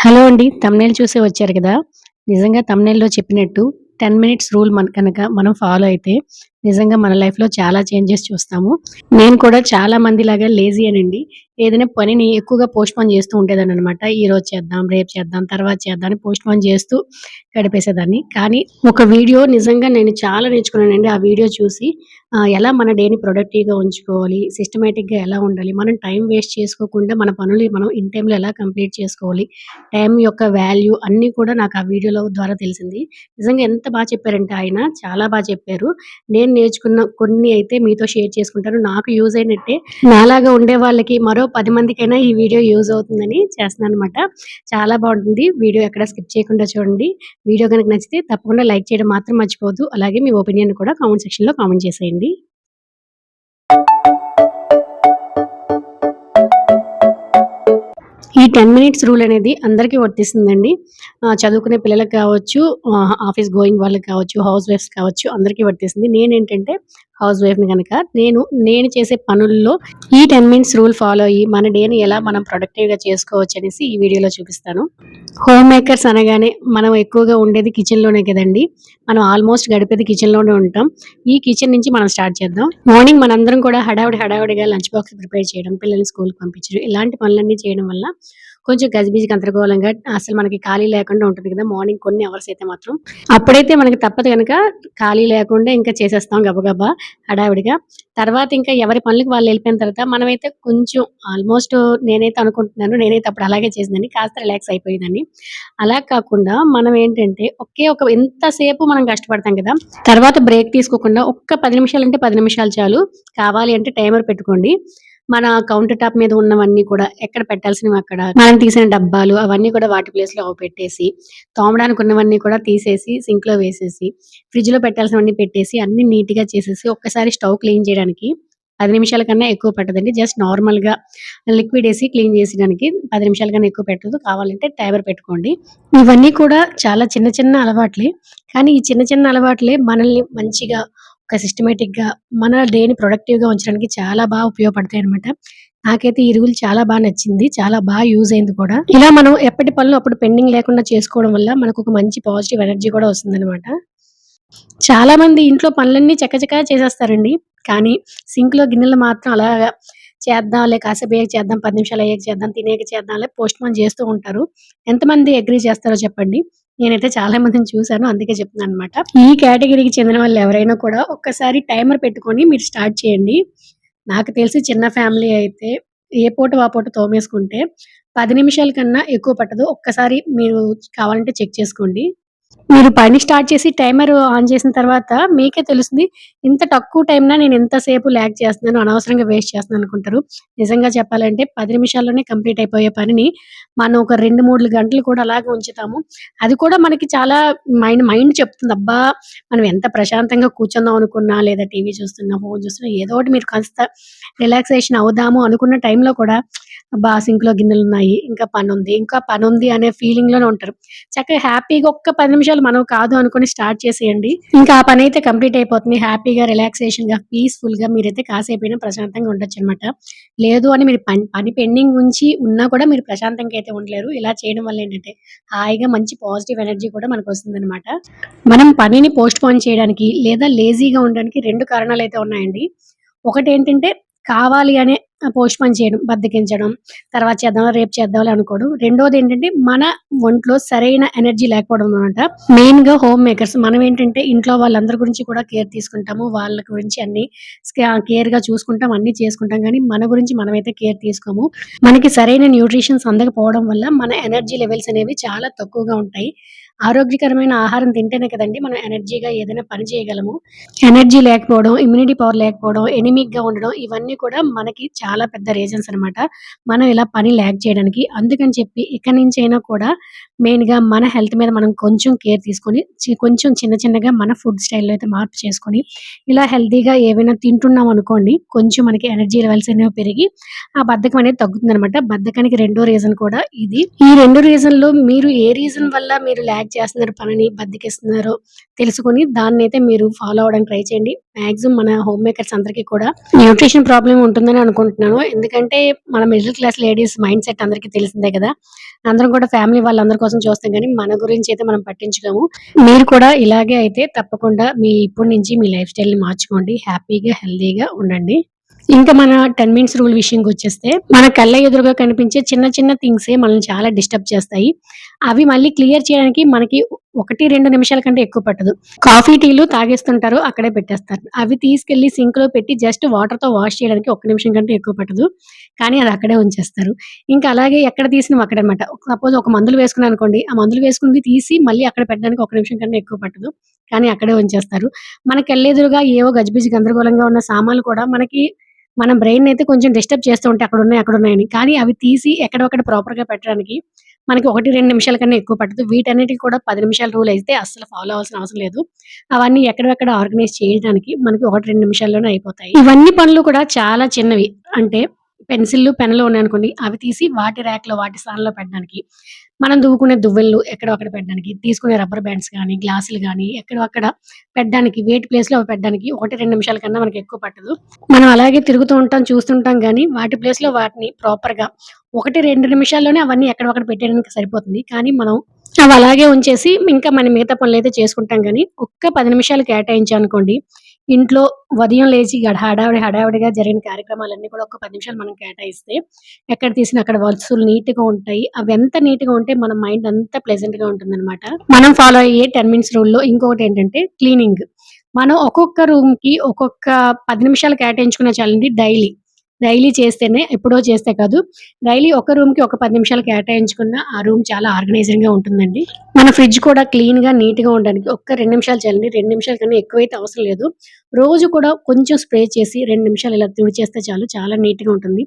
Hello అండి. Thumbnail చూసే వచ్చారు కదా! నిజంగా తమ్నేల్లో చెప్పినట్టు 10 మినిట్స్ రూల్ మన కనుక మనం ఫాలో అయితే నిజంగా మన లైఫ్‌లో చాలా చేంజెస్ చూస్తాము. నేను కూడా చాలా మందిలాగా అనండి ఏదైనా పనిని ఎక్కువగా పోస్ట్‌పోన్ చేస్తూ ఉండేదాన్ని అనమాట ఈరోజు చేద్దాం, రేపు చేద్దాం, తర్వాత చేద్దాం అని పోస్ట్‌పోన్ చేస్తూ గడిపేసేదాన్ని. కానీ ఒక వీడియో నిజంగా నేను చాలా నేర్చుకున్నానండి. ఆ వీడియో చూసి ఎలా మన డేని ప్రొడక్టివ్‌గా ఉంచుకోవాలి, సిస్టమేటిక్గా ఎలా ఉండాలి, మనం టైం వేస్ట్ చేసుకోకుండా మన పనులు మనం ఇన్ టైంలో ఎలా కంప్లీట్ చేసుకోవాలి, టైం యొక్క వాల్యూ అన్నీ కూడా నాకు ఆ వీడియోలో ద్వారా తెలిసింది. నిజంగా ఎంత బాగా చెప్పారంటే ఆయన చాలా బాగా చెప్పారు. నేను నేర్చుకున్న కొన్ని అయితే మీతో షేర్ చేసుకుంటాను. నాకు యూజ్ అయినట్టే నాలాగా ఉండే వాళ్ళకి మరో పది మందికైనా ఈ వీడియో యూజ్ అవుతుందని చేస్తున్నాను అనమాట చాలా బాగుంటుంది వీడియో ఎక్కడ స్కిప్ చేయకుండా చూడండి. వీడియో కనుక నచ్చితే తప్పకుండా లైక్ చేయడం మాత్రం మర్చిపోవద్దు. అలాగే మీ ఒపీనియన్ కూడా కామెంట్ సెక్షన్‌లో కామెంట్ చేసేయండి. ఈ 10 మినిట్స్ రూల్ అనేది అందరికీ వర్తిస్తుందండి. చదువుకునే పిల్లలకి కావచ్చు, ఆఫీస్ గోయింగ్ వాళ్ళకి కావచ్చు, హౌస్ వైఫ్స్ కావచ్చు అందరికీ వర్తిస్తుంది. నేనేంటంటే హౌస్ వైఫ్‌ని కనుక నేను, నేను చేసే పనుల్లో ఈ 10 మినిట్స్ రూల్ ఫాలో అయ్యి మన డేని ఎలా మనం ప్రొడక్టివ్‌గా చేసుకోవచ్చనేసి ఈ వీడియోలో చూపిస్తాను. హోమ్ మేకర్స్ అనగానే మనం ఎక్కువగా ఉండేది కిచెన్‌లోనే కదండీ! మనం ఆల్మోస్ట్ గడిపేది కిచెన్‌లోనే ఉంటాం. ఈ కిచెన్ నుంచి మనం స్టార్ట్ చేద్దాం. మార్నింగ్ మనందరం కూడా హడావిడి హడావిడిగా లంచ్ బాక్స్ ప్రిపేర్ చేయడం, పిల్లల్ని స్కూల్‌కి పంపించడం ఇలాంటి పనులన్నీ చేయడం వల్ల కొంచెం గజిబిజి గందరగోళంగా అసలు మనకి ఖాళీ లేకుండా ఉంటుంది కదా! మార్నింగ్ కొన్ని అవర్స్ అయితే మాత్రం. అప్పుడైతే మనకి తప్పదు కనుక ఖాళీ లేకుండా ఇంకా చేసేస్తాం గబగబా హడావిడిగా. తర్వాత ఇంకా ఎవరి పనులకు వాళ్ళు వెళ్ళిపోయిన తర్వాత మనమైతే కొంచెం ఆల్మోస్ట్ నేనైతే అనుకుంటున్నాను. నేనైతే అప్పుడు అలాగే చేసిందని కాస్త రిలాక్స్ అయిపోయిందని అలా కాకుండా మనం ఏంటంటే ఒకే ఒక ఎంతసేపు మనం కష్టపడతాం కదా! తర్వాత బ్రేక్ తీసుకోకుండా ఒక్క 10 నిమిషాలంటే పది నిమిషాలు చాలు. కావాలి అంటే టైమర్ పెట్టుకోండి. మన కౌంటర్ టాప్ మీద ఉన్నవన్నీ కూడా ఎక్కడ పెట్టాల్సినవి అక్కడ, మనం తీసిన డబ్బాలు అవన్నీ కూడా వాటి ప్లేస్‌లో అవి పెట్టేసి, తోమడానికి ఉన్నవన్నీ కూడా తీసేసి సింక్లో వేసేసి, ఫ్రిడ్జ్లో పెట్టాల్సినవన్నీ పెట్టేసి అన్ని నీట్గా చేసేసి ఒక్కసారి స్టవ్ క్లీన్ చేయడానికి పది నిమిషాల కన్నా ఎక్కువ పట్టదండి. జస్ట్ నార్మల్‌గా లిక్విడ్ ఏసి క్లీన్ చేసేయడానికి పది నిమిషాల కన్నా ఎక్కువ పెట్టదు. కావాలంటే టైబర్ పెట్టుకోండి. ఇవన్నీ కూడా చాలా చిన్న చిన్న అలవాట్లే. కానీ ఈ చిన్న చిన్న అలవాట్లే మనల్ని మంచిగా ఒక సిస్టమేటిక్గా మన డేని ప్రొడక్టివ్‌గా ఉంచడానికి చాలా బా ఉపయోగపడతాయన్నమాట. నాకైతే ఈ రూల్ చాలా బాగా నచ్చింది. చాలా బాగా యూజ్ అయింది కూడా. ఇలా మనం ఎప్పటి పనులు అప్పుడు పెండింగ్ లేకుండా చేసుకోవడం వల్ల మనకు ఒక మంచి పాజిటివ్ ఎనర్జీ కూడా వస్తుందన్నమాట. చాలా మంది ఇంట్లో పనులన్నీ చకచకా చేసేస్తారండి. కానీ సింక్‌లో గిన్నెలు మాత్రం అలాగా చేద్దాంలే కాసేపు అయ్యాక చేద్దాం, పది నిమిషాలు అయ్యాక చేద్దాం, తినేక చేద్దాంలే పోస్ట్‌పోన్ చేస్తూ ఉంటారు. ఎంతమంది అగ్రీ చేస్తారో చెప్పండి? నేనైతే చాలా మందిని చూసాను. అందుకే చెప్తున్నానన్నమాట. ఈ కేటగరీకి చెందిన వాళ్ళు ఎవరైనా కూడా ఒక్కసారి టైమర్ పెట్టుకొని మీరు స్టార్ట్ చేయండి. నాకు తెలిసి చిన్న ఫ్యామిలీ అయితే ఏ పూటకి ఆ పూట తోమేసుకుంటే 10 నిమిషాల కన్నా ఎక్కువ పట్టదు. ఒక్కసారి మీరు కావాలంటే చెక్ చేసుకోండి. మీరు పని స్టార్ట్ చేసి టైమర్ ఆన్ చేసిన తర్వాత మీకే తెలుస్తుంది. ఇంత తక్కువ టైంనా నేను ఎంతసేపు ల్యాక్ చేస్తున్నాను, అనవసరంగా వేస్ట్ చేస్తున్నాను అనుకుంటారు. నిజంగా చెప్పాలంటే పది నిమిషాల్లోనే కంప్లీట్ అయిపోయే పనిని మనం ఒక 2, 3 గంటలు కూడా అలాగే ఉంచుతాము. అది కూడా మనకి చాలా మైండ్ మైండ్ చెప్తుంది. అబ్బా! మనం ఎంత ప్రశాంతంగా కూర్చుందాం అనుకున్నా లేదా టీవీ చూస్తున్నా, ఫోన్ చూస్తున్నా ఏదో ఒకటి మీరు కాస్త రిలాక్సేషన్ అవుదాము అనుకున్న టైంలో కూడా అబ్బా! సింక్‌లో గిన్నెలున్నాయి. ఇంకా పని ఉంది ఇంకా పని ఉంది అనే ఫీలింగ్‌లోనే ఉంటారు. చక్కగా హ్యాపీగా ఒక్క పది నిమిషాలు మనం కాదు అనుకుని స్టార్ట్ చేసేయండి. ఇంకా ఆ పని అయితే కంప్లీట్ అయిపోతుంది. హ్యాపీగా, రిలాక్సేషన్‌గా, పీస్‌ఫుల్‌గా మీరైతే కాసేపైనా ప్రశాంతంగా ఉండొచ్చన్నమాట. లేదు అని మీరు పని పని పెండింగ్ ఉంచి ఉన్నా కూడా మీరు ప్రశాంతంగా అయితే ఉండలేరు. ఇలా చేయడం వల్ల ఏంటంటే హాయిగా మంచి పాజిటివ్ ఎనర్జీ కూడా మనకు వస్తుందన్నమాట మనం పనిని పోస్ట్ పోన్ చేయడానికి లేదా లేజీగా ఉండడానికి రెండు కారణాలు అయితే ఉన్నాయండి. ఒకటి ఏంటంటే కావాలి అనే పోస్ట్‌పోన్ చేయడం, బద్దకించడం తర్వాత చేద్దాం రేపు చేద్దాంలే అనుకోవడం. రెండోదేంటంటే మన ఒంట్లో సరైన ఎనర్జీ లేకపోవడం అనమాట మెయిన్గా హోమ్ మేకర్స్ మనం ఏంటంటే ఇంట్లో వాళ్ళందరి గురించి కూడా కేర్ తీసుకుంటాము. వాళ్ళ గురించి అన్ని కేర్గా చూసుకుంటాం. అన్ని చేసుకుంటాం. కానీ మన గురించి మనమైతే కేర్ తీసుకోము. మనకి సరైన న్యూట్రిషన్స్ అందకపోవడం వల్ల మన ఎనర్జీ లెవెల్స్ అనేవి చాలా తక్కువగా ఉంటాయి. ఆరోగ్యకరమైన ఆహారం తింటేనే కదండీ మనం ఎనర్జీగా ఏదైనా పని చేయగలము. ఎనర్జీ లేకపోవడం, ఇమ్యూనిటీ పవర్ లేకపోవడం, ఎనిమిక్గా ఉండడం ఇవన్నీ కూడా మనకి చాలా పెద్ద రీజన్స్ అన్నమాట. మనం ఇలా పని ల్యాక్ చేయడానికి. అందుకని చెప్పి ఇక్కడి నుంచైనా కూడా మెయిన్‌గా మన హెల్త్ మీద మనం కొంచెం కేర్ తీసుకొని కొంచెం చిన్న చిన్నగా మన ఫుడ్ స్టైల్‌లో అయితే మార్పు చేసుకొని ఇలా హెల్తీగా ఏవైనా తింటున్నాం అనుకోండి కొంచెం మనకి ఎనర్జీ లెవెల్స్ అనేవి పెరిగి ఆ బద్ధకం అనేది తగ్గుతుందన్నమాట. బద్ధకానికి రెండో రీజన్ కూడా ఇది. ఈ రెండు రీజన్‌లో మీరు ఏ రీజన్ వల్ల మీరు ల్యాక్ చేస్తున్నారు పనిని, బద్దకిస్తున్నారో తెలుసుకొని దాన్ని అయితే మీరు ఫాలో అవ్వడానికి ట్రై చేయండి. మాక్సిమం మన హోమ్ మేకర్స్ అందరికీ కూడా న్యూట్రిషన్ ప్రాబ్లం ఉంటుందని అనుకుంటున్నాను. ఎందుకంటే మన middle class ladies mind set అందరికీ తెలిసిందే కదా. అందరం కూడా ఫ్యామిలీ వాళ్ళందరి కోసం చూస్తాం కానీ మన గురించి అయితే మనం పట్టించుకోము. మీరు కూడా ఇలాగే అయితే తప్పకుండా మీ ఇప్పటి నుంచి మీ లైఫ్ స్టైల్ని మార్చుకోండి. హ్యాపీగా హెల్దీగా ఉండండి. ఇంకా మన టెన్ మినిట్స్ రూల్ విషయంకి వచ్చేస్తే మన కళ్ళ ఎదురుగా కనిపించే చిన్న చిన్న థింగ్సే మనల్ని చాలా డిస్టర్బ్ చేస్తాయి. అవి మళ్ళీ క్లియర్ చేయడానికి మనకి ఒకటి రెండు నిమిషాల కంటే ఎక్కువ పట్టదు. కాఫీ టీలు తాగేస్తుంటారు అక్కడే పెట్టేస్తారు. అవి తీసుకెళ్ళి సింక్లో పెట్టి జస్ట్ వాటర్తో వాష్ చేయడానికి ఒక నిమిషం కంటే ఎక్కువ పట్టదు. కానీ అది అక్కడే ఉంచేస్తారు. ఇంకా అలాగే ఎక్కడ తీసిన అక్కడ అనమాట సపోజ్ ఒక మందులు వేసుకున్నాను అనుకోండి ఆ మందులు వేసుకుని తీసి మళ్ళీ అక్కడ పెట్టడానికి ఒక నిమిషం కంటే ఎక్కువ పట్టదు. కానీ అక్కడే ఉంచేస్తారు. మనకి వెళ్ళేదురుగా ఏవో గజిబిజి గందరగోళంగా ఉన్న సామాన్లు కూడా మనకి మన బ్రెయిన్ అయితే కొంచెం డిస్టర్బ్ చేస్తూ ఉంటే అక్కడ ఉన్నాయి అక్కడ ఉన్నాయని. కానీ అవి తీసి ఎక్కడొక్కడ ప్రాపర్గా పెట్టడానికి మనకి ఒకటి రెండు నిమిషాల కన్నా ఎక్కువ పట్టదు. వీటన్నిటికి కూడా పది నిమిషాల రూల్ అయితే అస్సలు ఫాలో అవ్వాల్సిన అవసరం లేదు. అవన్నీ ఎక్కడెక్కడ ఆర్గనైజ్ చేయడానికి మనకి ఒకటి రెండు నిమిషాల్లోనే అయిపోతాయి. ఇవన్నీ పనులు కూడా చాలా చిన్నవి. అంటే పెన్సిల్లు పెన్నులు ఉన్నాయనుకోండి అవి తీసి వాటి ర్యాక్లో వాటి స్థానంలో పెట్టడానికి. మనం దువ్వుకునే దువ్వెళ్ళు ఎక్కడో అక్కడ పెట్టడానికి తీసుకునే రబ్బర్ బ్యాండ్స్ కానీ గ్లాసులు కానీ ఎక్కడో అక్కడ పెట్టడానికి వేట్ ప్లేస్లో అవి పెట్టడానికి ఒకటి రెండు నిమిషాల కన్నా మనకి ఎక్కువ పట్టదు. మనం అలాగే తిరుగుతూ ఉంటాం చూస్తుంటాం కానీ వాటి ప్లేస్లో వాటిని ప్రాపర్గా ఒకటి రెండు నిమిషాల్లోనే అవన్నీ ఎక్కడొక్కడ పెట్టడానికి సరిపోతుంది. కానీ మనం అవి అలాగే ఉంచేసి ఇంకా మన మిగతా పనులు అయితే చేసుకుంటాం కానీ ఒక్క పది నిమిషాలు కేటాయించాం అనుకోండి ఇంట్లో ఉదయం లేచి గడ హడావిడి హడావిడిగా జరిగిన కార్యక్రమాలన్నీ కూడా ఒక పది నిమిషాలు మనం కేటాయిస్తే ఎక్కడ తీసిన అక్కడ వస్తువులు నీట్గా ఉంటాయి. అవి ఎంత నీట్గా ఉంటే మన మైండ్ అంత ప్లెజెంట్గా గా మనం ఫాలో అయ్యే టెన్ మినిట్స్ రూల్లో ఇంకొకటి ఏంటంటే క్లీనింగ్. మనం ఒక్కొక్క రూమ్కి ఒక్కొక్క పది నిమిషాలు కేటాయించుకునే చాలండి డైలీ డైలీ చేస్తేనే ఎప్పుడో చేస్తే కాదు. డైలీ ఒక రూమ్కి ఒక పది నిమిషాలు కేటాయించుకున్న ఆ రూమ్ చాలా ఆర్గనైజింగ్గా ఉంటుందండి. మన ఫ్రిడ్జ్ కూడా క్లీన్గా నీట్గా ఉండడానికి ఒక్క రెండు నిమిషాలు చాలండి రెండు నిమిషాల కన్నా ఎక్కువైతే అవసరం లేదు. రోజు కూడా కొంచెం స్ప్రే చేసి రెండు నిమిషాలు ఇలా తుడిచేస్తే చాలు. చాలా నీట్గా ఉంటుంది.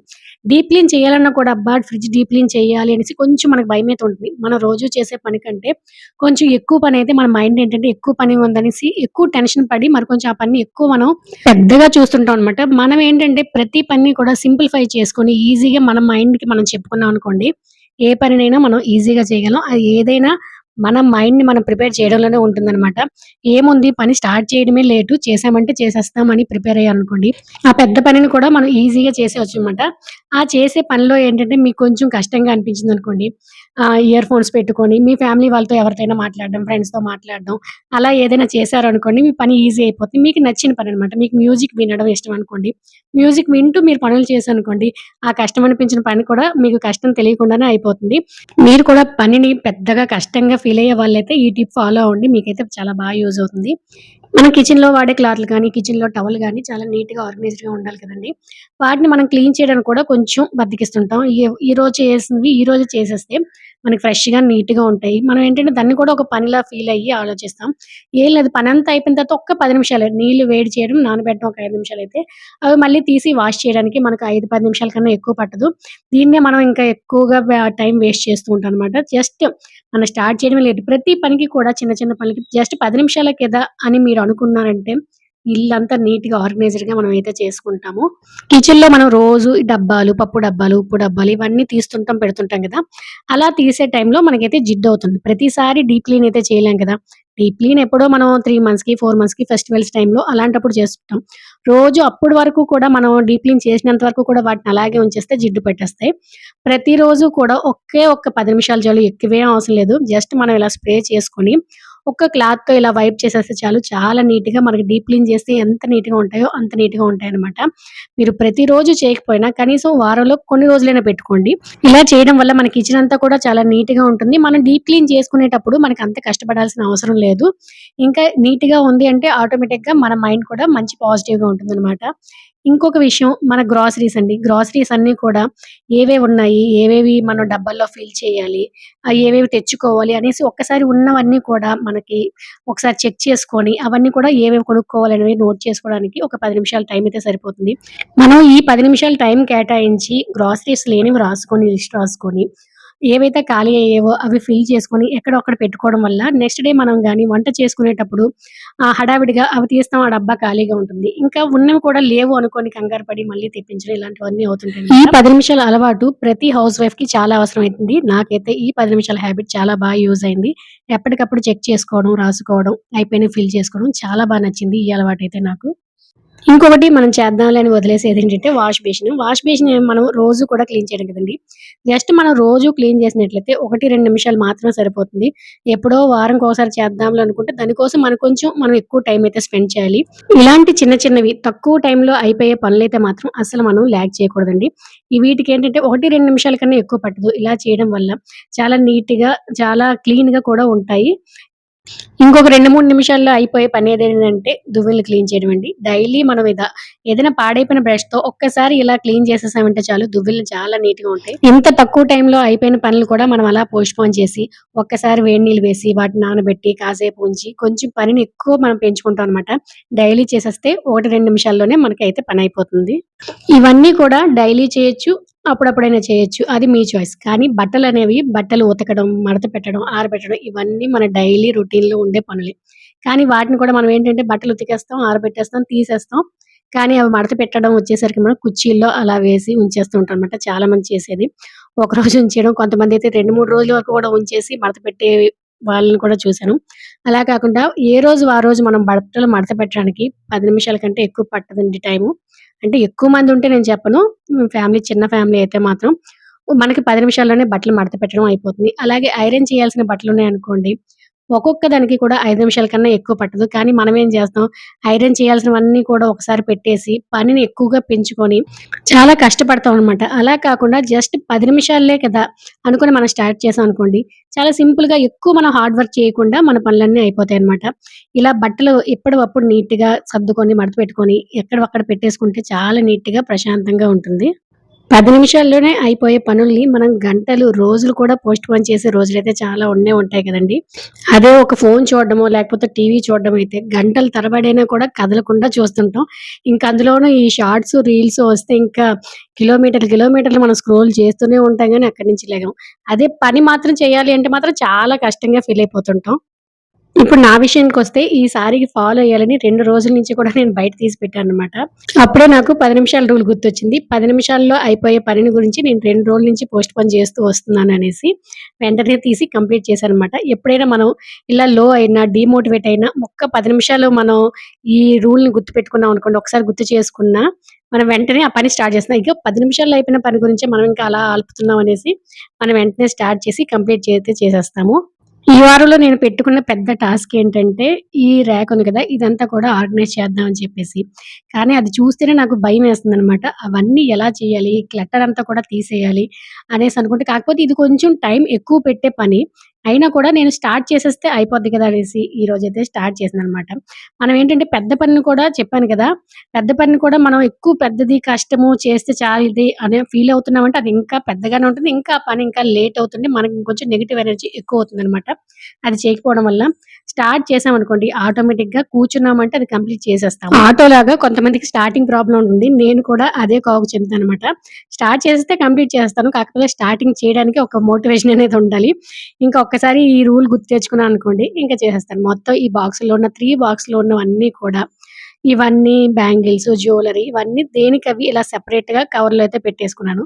డీప్ క్లీన్ చేయాలన్నా కూడా అబ్బా ఫ్రిడ్జ్ డీప్ క్లీన్ చేయాలి అనేసి కొంచెం మనకు భయం అయితే ఉంటుంది. మనం రోజు చేసే పని కంటే కొంచెం ఎక్కువ పని అయితే మన మైండ్ ఏంటంటే ఎక్కువ పని ఉందనేసి ఎక్కువ టెన్షన్ పడి మరి కొంచెం ఆ పని ఎక్కువ మనం పెద్దగా చూస్తుంటాం అనమాట మనం ఏంటంటే ప్రతి పని కూడా సింప్లిఫై చేసుకొని ఈజీగా మన మైండ్కి మనం చెప్పుకున్నాం అనుకోండి ఏ పనినైనా మనం ఈజీగా చేయగలం. అది ఏదైనా మన మైండ్ని మనం ప్రిపేర్ చేయడంలోనే ఉంటుందన్నమాట. ఏముంది? పని స్టార్ట్ చేయడమే లేటు చేసామంటే చేసేస్తాం అని ప్రిపేర్ అయ్యా అనుకోండి ఆ పెద్ద పనిని కూడా మనం ఈజీగా చేసేవచ్చు అనమాట ఆ చేసే పనిలో ఏంటంటే మీకు కొంచెం కష్టంగా అనిపించింది అనుకోండి ఇయర్ ఫోన్స్ పెట్టుకొని మీ ఫ్యామిలీ వాళ్ళతో ఎవరితోనైనా మాట్లాడడం ఫ్రెండ్స్తో మాట్లాడడం అలా ఏదైనా చేశారనుకోండి మీ పని ఈజీ అయిపోతుంది. మీకు నచ్చిన పని అనమాట మీకు మ్యూజిక్ వినడం ఇష్టం అనుకోండి. మ్యూజిక్ వింటూ మీరు పనులు చేశారనుకోండి ఆ కష్టం అనిపించిన పని కూడా మీకు కష్టం తెలియకుండానే అయిపోతుంది. మీరు కూడా పనిని పెద్దగా కష్టంగా ఫీల్ అయ్యే వాళ్ళైతే ఈ టిప్ ఫాలో అవ్వండి. మీకైతే చాలా బాగా యూజ్ అవుతుంది. మనం కిచెన్లో వాడే క్లాత్లు కానీ కిచెన్లో టవల్ కానీ చాలా నీట్గా ఆర్గనైజ్డ్గా ఉండాలి కదండి. వాటిని మనం క్లీన్ చేయడానికి కూడా కొంచెం బద్దకిస్తుంటాం. ఈ- రోజు చేసినవి ఈ రోజు చేసేస్తే మనకి ఫ్రెష్గా నీట్గా ఉంటాయి. మనం ఏంటంటే దాన్ని కూడా ఒక పనిలా ఫీల్ అయ్యి ఆలోచిస్తాం. ఏం లేదు పని అంతా అయిపోయిన తర్వాత ఒక్క పది నిమిషాలు నీళ్ళు వేడి చేయడం నానబెట్టడం ఒక ఐదు నిమిషాలు అయితే అవి మళ్ళీ తీసి వాష్ చేయడానికి మనకు ఐదు పది నిమిషాల కన్నా ఎక్కువ పట్టదు. దీన్నే మనం ఇంకా ఎక్కువగా టైం వేస్ట్ చేస్తూ ఉంటాం అనమాట జస్ట్ మనం స్టార్ట్ చేయడం లేదు. ప్రతి పనికి కూడా చిన్న చిన్న పనికి జస్ట్ పది నిమిషాల కదా అని మీరు అనుకున్నారంటే ఇల్లంతా నీట్గా ఆర్గనైజ్డ్గా మనం అయితే చేసుకుంటాము. కిచెన్లో మనం రోజు డబ్బాలు పప్పు డబ్బాలు ఉప్పు డబ్బాలు ఇవన్నీ తీస్తుంటాం పెడుతుంటాం కదా. అలా తీసే టైంలో మనకైతే జిడ్డు అవుతుంది. ప్రతిసారి డీప్ క్లీన్ అయితే చేయలేం కదా. డీప్ క్లీన్ ఎప్పుడో మనం త్రీ మంత్స్కి ఫోర్ మంత్స్కి ఫెస్టివల్స్ టైంలో అలాంటప్పుడు చేస్తుంటాం. రోజు అప్పుడు వరకు కూడా మనం డీప్ క్లీన్ చేసినంత వరకు కూడా వాటిని అలాగే ఉంచేస్తే జిడ్డు పెట్టేస్తాయి. ప్రతిరోజు కూడా ఒకే ఒక్క పది నిమిషాలు చాలు ఎక్కువే అవసరం లేదు. జస్ట్ మనం ఇలా స్ప్రే చేసుకొని ఒక్క క్లాత్తో ఇలా వైప్ చేసేస్తే చాలు. చాలా నీట్గా మనకి డీప్ క్లీన్ చేస్తే ఎంత నీట్గా ఉంటాయో అంత నీట్గా ఉంటాయి అనమాట మీరు ప్రతిరోజు చేయకపోయినా కనీసం వారంలో కొన్ని రోజులైనా పెట్టుకోండి. ఇలా చేయడం వల్ల మన కిచెన్ అంతా కూడా చాలా నీట్గా ఉంటుంది. మనం డీప్ క్లీన్ చేసుకునేటప్పుడు మనకి అంత కష్టపడాల్సిన అవసరం లేదు. ఇంకా నీట్గా ఉంది అంటే ఆటోమేటిక్గా మన మైండ్ కూడా మంచి పాజిటివ్గా ఉంటుంది ఇంకొక విషయం మన గ్రాసరీస్ అండి. గ్రాసరీస్ అన్ని కూడా ఏవేవి ఉన్నాయి ఏవేవి మనం డబ్బాల్లో ఫిల్ చేయాలి ఏవేవి తెచ్చుకోవాలి అనేసి ఒక్కసారి ఉన్నవన్నీ కూడా మనకి ఒకసారి చెక్ చేసుకొని అవన్నీ కూడా ఏవేవి కొనుక్కోవాలి అనేవి నోట్ చేసుకోవడానికి ఒక పది నిమిషాల టైం అయితే సరిపోతుంది. మనం ఈ పది నిమిషాల టైం కేటాయించి గ్రాసరీస్ లేనివి రాసుకొని లిస్ట్ రాసుకొని ఏవైతే ఖాళీ అయ్యేవో అవి ఫిల్ చేసుకొని ఎక్కడొక్కడ పెట్టుకోవడం వల్ల నెక్స్ట్ డే మనం గాని వంట చేసుకునేటప్పుడు ఆ హడావిడిగా అవి తీస్తాం ఆ డబ్బా ఖాళీగా ఉంటుంది. ఇంకా ఉన్నవి కూడా లేవు అనుకోని కంగారు పడి మళ్ళీ తెప్పించడం ఇలాంటివన్నీ అవుతుంటాయి ఈ పది నిమిషాల అలవాటు ప్రతి హౌస్ వైఫ్కి చాలా అవసరం అవుతుంది. నాకైతే ఈ పది నిమిషాల హ్యాబిట్ చాలా బాగా యూజ్ అయింది. ఎప్పటికప్పుడు చెక్ చేసుకోవడం రాసుకోవడం అయిపోయిన ఫిల్ చేసుకోవడం చాలా బాగా నచ్చింది. ఈ అలవాటు అయితే నాకు. ఇంకొకటి మనం చేద్దాంలే అని వదిలేసేది ఏంటంటే వాష్ బేసిన్ వాష్ బేసిన్ మనం రోజు కూడా క్లీన్ చేయడం కదండి. జస్ట్ మనం రోజు క్లీన్ చేసినట్లయితే ఒకటి రెండు నిమిషాలు మాత్రమే సరిపోతుంది. ఎప్పుడో వారం ఒకసారి చేద్దాంలే అనుకుంటే దానికోసం మనం కొంచెం మనం ఎక్కువ టైం అయితే స్పెండ్ చేయాలి. ఇలాంటి చిన్న చిన్నవి తక్కువ టైంలో అయిపోయే పనులు అయితే మాత్రం అసలు మనం ల్యాక్ చేయకూడదండి. ఈ వీటికి ఏంటంటే ఒకటి రెండు నిమిషాల కన్నా ఎక్కువ పట్టదు. ఇలా చేయడం వల్ల చాలా నీట్గా చాలా క్లీన్గా కూడా ఉంటాయి. ఇంకొక రెండు మూడు నిమిషాల్లో అయిపోయే పని ఏదేంటంటే దువ్వెలు క్లీన్ చేయడం అండి. డైలీ మనం ఇదా ఏదైనా పాడైపోయిన బ్రష్తో ఒక్కసారి ఇలా క్లీన్ చేసేసామంటే చాలు దువ్వెలు చాలా నీట్గా ఉంటాయి. ఇంత తక్కువ టైంలో అయిపోయిన పనులు కూడా మనం అలా పోస్ట్ పోన్ చేసి ఒక్కసారి వేడి నీళ్ళు వేసి వాటిని నానబెట్టి కాసేపు ఉంచి కొంచెం పనిని ఎక్కువ మనం పెంచుకుంటాం అనమాట డైలీ చేసేస్తే ఒకటి రెండు నిమిషాల్లోనే మనకి అయితే పని అయిపోతుంది. ఇవన్నీ కూడా డైలీ చేయొచ్చు అప్పుడప్పుడైనా చేయొచ్చు. అది మీ చాయిస్ కానీ బట్టలు అనేవి బట్టలు ఉతకడం మడత పెట్టడం ఆరబెట్టడం ఇవన్నీ మన డైలీ రొటీన్లో ఉండే పనులే. కానీ వాటిని కూడా మనం ఏంటంటే బట్టలు ఉతికేస్తాం ఆరబెట్టేస్తాం తీసేస్తాం. కానీ అవి మడత పెట్టడం వచ్చేసరికి మనం కుర్చీల్లో అలా వేసి ఉంచేస్తూ ఉంటాం అనమాట చాలా మంది చేసేది. ఒక రోజు ఉంచేయడం కొంతమంది అయితే రెండు మూడు రోజుల వరకు కూడా ఉంచేసి మడత పెట్టే వాళ్ళని కూడా చూశాను. అలా కాకుండా ఏ రోజు ఆ రోజు మనం బట్టలు మడత పెట్టడానికి పది నిమిషాల కంటే ఎక్కువ పట్టదండి టైము. అంటే ఎక్కువ మంది ఉంటే నేను చెప్పను. ఫ్యామిలీ చిన్న ఫ్యామిలీ అయితే మాత్రం మనకి పది నిమిషాల్లోనే బట్టలు మడత పెట్టడం అయిపోతుంది. అలాగే ఐరన్ చేయాల్సిన బట్టలు ఉన్నాయనుకోండి ఒక్కొక్క దానికి కూడా ఐదు నిమిషాల కన్నా ఎక్కువ పట్టదు. కానీ మనం ఏం చేస్తాం? ఐరన్ చేయాల్సినవన్నీ కూడా ఒకసారి పెట్టేసి పనిని ఎక్కువగా పెంచుకొని చాలా కష్టపడతాం అనమాట అలా కాకుండా జస్ట్ పది నిమిషాలే కదా అనుకుని మనం స్టార్ట్ చేసాం అనుకోండి చాలా సింపుల్గా ఎక్కువ మనం హార్డ్ వర్క్ చేయకుండా మన పనులన్నీ అయిపోతాయి అనమాట ఇలా బట్టలు ఎప్పటికప్పుడు నీట్గా సర్దుకొని మడత పెట్టుకొని ఎక్కడ పెట్టేసుకుంటే చాలా నీట్గా ప్రశాంతంగా ఉంటుంది. పది నిమిషాల్లోనే అయిపోయే పనుల్ని మనం గంటలు రోజులు కూడా పోస్ట్ పోన్ చేసే రోజులైతే చాలా ఉండే ఉంటాయి కదండి. అదే ఒక ఫోన్ చూడడమో లేకపోతే టీవీ చూడడం అయితే గంటలు తరబడైనా కూడా కదలకుండా చూస్తుంటాం. ఇంకా అందులోనూ ఈ షార్ట్స్ రీల్స్ వస్తే ఇంకా కిలోమీటర్లు కిలోమీటర్లు మనం స్క్రోల్ చేస్తూనే ఉంటాం కానీ అక్కడి నుంచి లేగం. అదే పని మాత్రం చేయాలి అంటే మాత్రం చాలా కష్టంగా ఫీల్ అయిపోతుంటాం. ఇప్పుడు నా విషయానికి వస్తే ఈ సారికి ఫాలో అయ్యాలని రెండు రోజుల నుంచి కూడా నేను బయట తీసి పెట్టాను అనమాట అప్పుడే నాకు పది నిమిషాల రూల్ గుర్తొచ్చింది. పది నిమిషాల్లో అయిపోయే పనిని గురించి నేను రెండు రోజుల నుంచి పోస్ట్ పోన్ చేస్తూ వస్తున్నాను అనేసి వెంటనే తీసి కంప్లీట్ చేశాను అనమాట ఎప్పుడైనా మనం ఇలా లో అయినా డిమోటివేట్ అయినా ఒక్క పది నిమిషాలు మనం ఈ రూల్ని గుర్తు పెట్టుకున్నాం అనుకోండి ఒకసారి గుర్తు చేసుకున్నా మనం వెంటనే ఆ పని స్టార్ట్ చేస్తున్నాం. ఇక పది నిమిషాల్లో అయిపోయిన పని గురించి మనం ఇంకా అలా ఆల్పుతున్నాం అనేసి మనం వెంటనే స్టార్ట్ చేసి కంప్లీట్ చేస్తే చేసేస్తాము. ఈ వారంలో నేను పెట్టుకున్న పెద్ద టాస్క్ ఏంటంటే ఈ ర్యాక్ ఉంది కదా ఇదంతా కూడా ఆర్గనైజ్ చేద్దాం అని చెప్పేసి. కానీ అది చూస్తేనే నాకు భయం వేస్తుంది అనమాట అవన్నీ ఎలా చేయాలి? క్లటర్ అంతా కూడా తీసేయాలి అనేసి అనుకుంటే కాకపోతే ఇది కొంచెం టైం ఎక్కువ పెట్టే పని. అయినా కూడా నేను స్టార్ట్ చేసేస్తే అయిపోద్ది కదా అనేసి ఈ రోజు అయితే స్టార్ట్ చేసిన అనమాట మనం ఏంటంటే పెద్ద పనిని కూడా చెప్పాను కదా పెద్ద పనిని కూడా మనం ఎక్కువ పెద్దది కష్టము చేస్తే చాలు ఇది అనే ఫీల్ అవుతున్నామంటే అది ఇంకా పెద్దగానే ఉంటుంది. ఇంకా పని ఇంకా లేట్ అవుతుంది. మనకి ఇంకొంచెం నెగిటివ్ ఎనర్జీ ఎక్కువ అవుతుంది అనమాట అది చేయకపోవడం వల్ల స్టార్ట్ చేసామనుకోండి ఆటోమేటిక్గా కూర్చున్నామంటే అది కంప్లీట్ చేసేస్తాం ఆటో లాగా కొంతమందికి స్టార్టింగ్ ప్రాబ్లం ఉంటుంది. నేను కూడా అదే కాకు చెందుతాను అనమాట స్టార్ట్ చేస్తే కంప్లీట్ చేస్తాను. కాకపోతే స్టార్టింగ్ చేయడానికి ఒక మోటివేషన్ అనేది ఉండాలి. ఇంకా ఒకసారి ఈ రూల్ గుర్తు తెచ్చుకున్నాను అనుకోండి ఇంకా చేసేస్తాను. మొత్తం ఈ బాక్స్లో ఉన్న త్రీ బాక్స్లో ఉన్నవన్నీ కూడా ఇవన్నీ బ్యాంగిల్స్ జ్యువెలరీ ఇవన్నీ దేనికి అవి ఇలా సెపరేట్గా కవర్లో అయితే పెట్టేసుకున్నాను.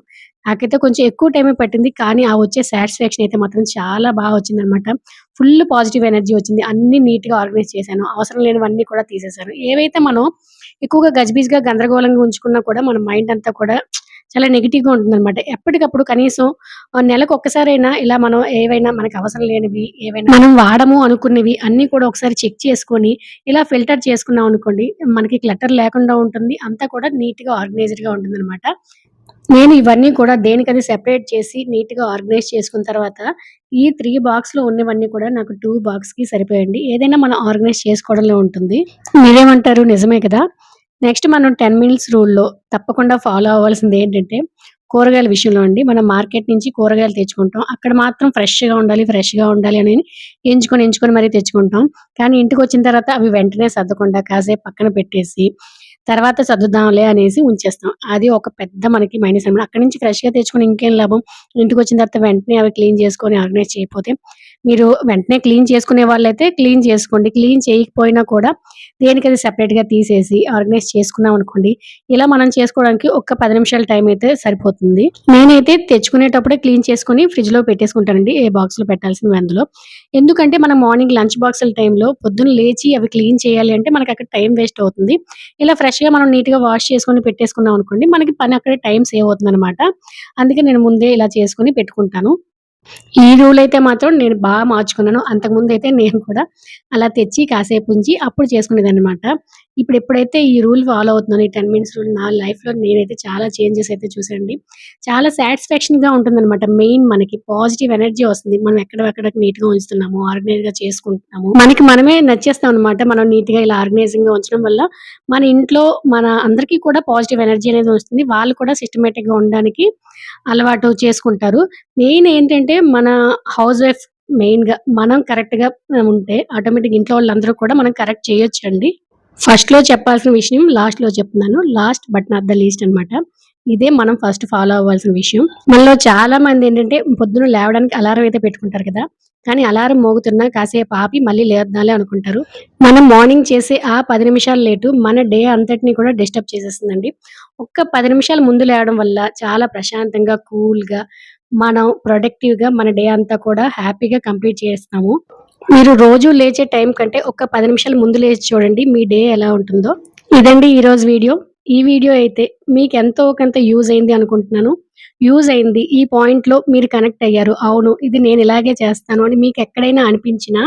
నాకైతే కొంచెం ఎక్కువ టైం పట్టింది కానీ ఆ వచ్చే సాటిస్ఫాక్షన్ అయితే మాత్రం చాలా బాగా వచ్చింది అనమాట ఫుల్ పాజిటివ్ ఎనర్జీ వచ్చింది. అన్ని నీట్గా ఆర్గనైజ్ చేశాను. అవసరం లేనివన్నీ కూడా తీసేశాను. ఏవైతే మనం ఎక్కువగా గజ్బీజ్గా గందరగోళంగా ఉంచుకున్నా కూడా మన మైండ్ అంతా కూడా చాలా నెగిటివ్గా ఉంటుందన్నమాట. ఎప్పటికప్పుడు కనీసం నెలకు ఒక్కసారైనా ఇలా మనం ఏవైనా మనకు అవసరం లేనివి ఏవైనా మనం వాడము అనుకున్నవి అన్నీ కూడా ఒకసారి చెక్ చేసుకొని ఇలా ఫిల్టర్ చేసుకున్నాం అనుకోండి మనకి క్లటర్ లేకుండా ఉంటుంది. అంతా కూడా నీట్గా గా ఉంటుందన్నమాట. నేను ఇవన్నీ కూడా దేనికది సెపరేట్ చేసి నీట్గా ఆర్గనైజ్ చేసుకున్న తర్వాత ఈ త్రీ బాక్స్లో ఉన్నవన్నీ కూడా నాకు టూ బాక్స్కి సరిపోయండి. ఏదైనా మనం ఆర్గనైజ్ చేసుకోవడంలో ఉంటుంది. మీరేమంటారు? నిజమే కదా? నెక్స్ట్ మనం టెన్ మినిట్స్ రూల్లో తప్పకుండా ఫాలో అవ్వాల్సింది ఏంటంటే కూరగాయల విషయంలో అండి. మనం మార్కెట్ నుంచి కూరగాయలు తెచ్చుకుంటాం. అక్కడ మాత్రం ఫ్రెష్గా ఉండాలి ఫ్రెష్గా ఉండాలి అని ఎంచుకొని ఎంచుకొని మరీ తెచ్చుకుంటాం. కానీ ఇంటికి వచ్చిన తర్వాత అవి వెంటనే సర్దకుండా కాసేపు పక్కన పెట్టేసి తర్వాత సర్దుదాంలే అనేసి ఉంచేస్తాం. అది ఒక పెద్ద మనకి మైనస్ అనమాట. అక్కడి నుంచి ఫ్రెష్గా తెచ్చుకుని ఇంకేం లాభం? ఇంటికి వచ్చిన తర్వాత వెంటనే అవి క్లీన్ చేసుకొని ఆర్గనైజ్ చేయకపోతే మీరు వెంటనే క్లీన్ చేసుకునే వాళ్ళైతే క్లీన్ చేసుకోండి. క్లీన్ చేయకపోయినా కూడా దేనికది సెపరేట్గా తీసేసి ఆర్గనైజ్ చేసుకున్నాం అనుకోండి. ఇలా మనం చేసుకోవడానికి ఒక్క పది నిమిషాల టైం అయితే సరిపోతుంది. నేనైతే తెచ్చుకునేటప్పుడే క్లీన్ చేసుకుని ఫ్రిడ్జ్లో పెట్టేసుకుంటానండి. ఏ బాక్స్లో పెట్టాల్సినవి అందులో. ఎందుకంటే మనం మార్నింగ్ లంచ్ బాక్సుల టైంలో పొద్దున్న లేచి అవి క్లీన్ చేయాలి అంటే మనకి అక్కడ టైం వేస్ట్ అవుతుంది. ఇలా ఫ్రెష్ ఫ్రెష్‌గా మనం నీట్‌గా వాష్ చేసుకొని పెట్టేసుకున్నాం అనుకోండి, మనకి పని అక్కడే టైం సేవ్ అవుతుంది అనమాట అందుకే నేను ముందే ఇలా చేసుకొని పెట్టుకుంటాను. ఈ రూల్ అయితే మాత్రం నేను బాగా మార్చుకున్నాను. అంతకుముందయితే నేను కూడా అలా తెచ్చి కాసేపు ఉంచి అప్పుడు చేసుకునేదాన్నమాట. ఇప్పుడు ఎప్పుడైతే ఈ రూల్ ఫాలో అవుతున్నాను ఈ 10 మినిట్స్ రూల్ నా లైఫ్‌లో నేనైతే చాలా చేంజెస్ అయితే చూసానండి. చాలా సాటిస్ఫాక్షన్‌గా ఉంటుందన్నమాట మెయిన్ మనకి పాజిటివ్ ఎనర్జీ వస్తుంది. మనం ఎక్కడెక్కడ నీట్‌గా ఉంచుతున్నాము, ఆర్గనైజ్‌గా చేసుకుంటున్నాము. మనకి మనమే నచ్చేస్తాం అనమాట. మనం నీట్‌గా ఇలా ఆర్గనైజింగ్‌గా ఉంచడం వల్ల మన ఇంట్లో మన అందరికీ కూడా పాజిటివ్ ఎనర్జీ అనేది వస్తుంది. వాళ్ళు కూడా సిస్టమేటిక్గా ఉండడానికి అలవాటు చేసుకుంటారు. మెయిన్ ఏంటంటే మన హౌస్ వైఫ్ మెయిన్‌గా మనం కరెక్ట్‌గా ఉంటే ఆటోమేటిక్ ఇంట్లో వాళ్ళందరూ కూడా మనం కరెక్ట్ చేయొచ్చండి. ఫస్ట్‌లో చెప్పాల్సిన విషయం లాస్ట్‌లో చెప్తున్నాను. Last but not the least అనమాట. ఇదే మనం ఫస్ట్ ఫాలో అవ్వాల్సిన విషయం. మనలో చాలా మంది ఏంటంటే పొద్దున లేవడానికి అలారం అయితే పెట్టుకుంటారు కదా! కానీ అలారం మోగుతున్నా కాసేపు ఆపి మళ్ళీ లేదాలే అనుకుంటారు. మనం మార్నింగ్ చేసే ఆ పది నిమిషాలు లేటు మన డే అంతటిని కూడా డిస్టర్బ్ చేసేస్తుందండి. ఒక్క పది నిమిషాలు ముందు లేవడం వల్ల చాలా ప్రశాంతంగా, కూల్‌గా మనం ప్రొడక్టివ్‌గా మన డే అంతా కూడా హ్యాపీగా కంప్లీట్ చేస్తాము. మీరు రోజు లేచే టైం కంటే ఒక్క పది నిమిషాలు ముందు లేచి చూడండి మీ డే ఎలా ఉంటుందో. ఇదండి ఈరోజు వీడియో. ఈ వీడియో అయితే మీకు ఎంతో కొంత యూజ్ అయింది అనుకుంటున్నాను. యూజ్ అయింది. ఈ పాయింట్‌లో మీరు కనెక్ట్ అయ్యారు. అవును ఇది నేను ఇలాగే చేస్తాను అని మీకు ఎక్కడైనా అనిపించినా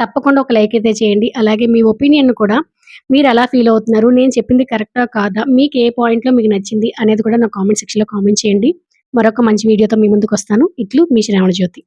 తప్పకుండా ఒక లైక్ అయితే చేయండి. అలాగే మీ ఒపీనియన్ కూడా మీరు ఎలా ఫీల్ అవుతున్నారు? నేను చెప్పింది కరెక్టా? కాదా? మీకు ఏ పాయింట్‌లో మీకు నచ్చింది అనేది కూడా నా కామెంట్ సెక్షన్‌లో కామెంట్ చేయండి. మరొక మంచి వీడియోతో మీ ముందుకు వస్తాను ఇట్లు మీ శ్రావణజ్యోతి.